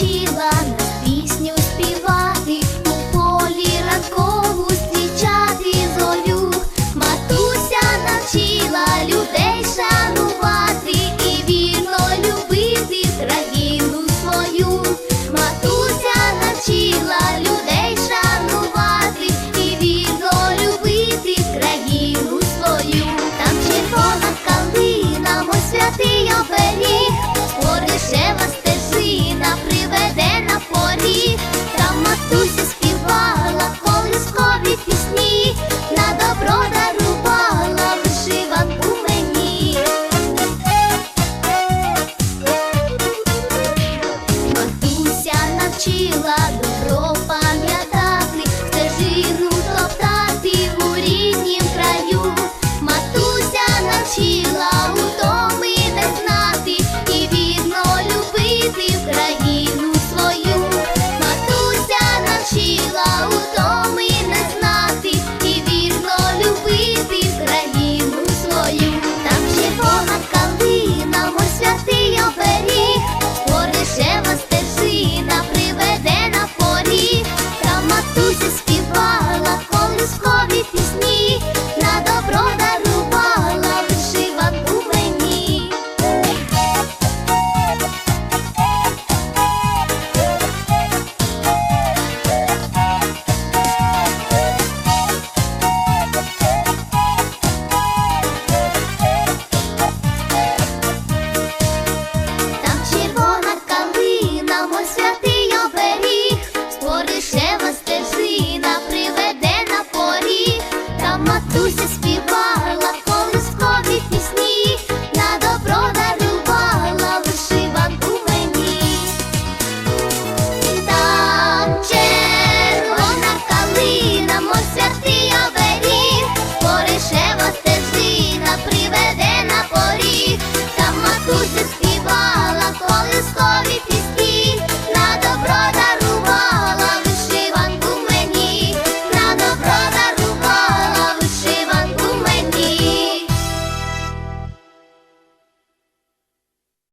she ventilador. рожева стежина приведе на поріг, там матуся співала колискові пісні, на добро дарувала вишиванку мені, там червона калина, мо святий.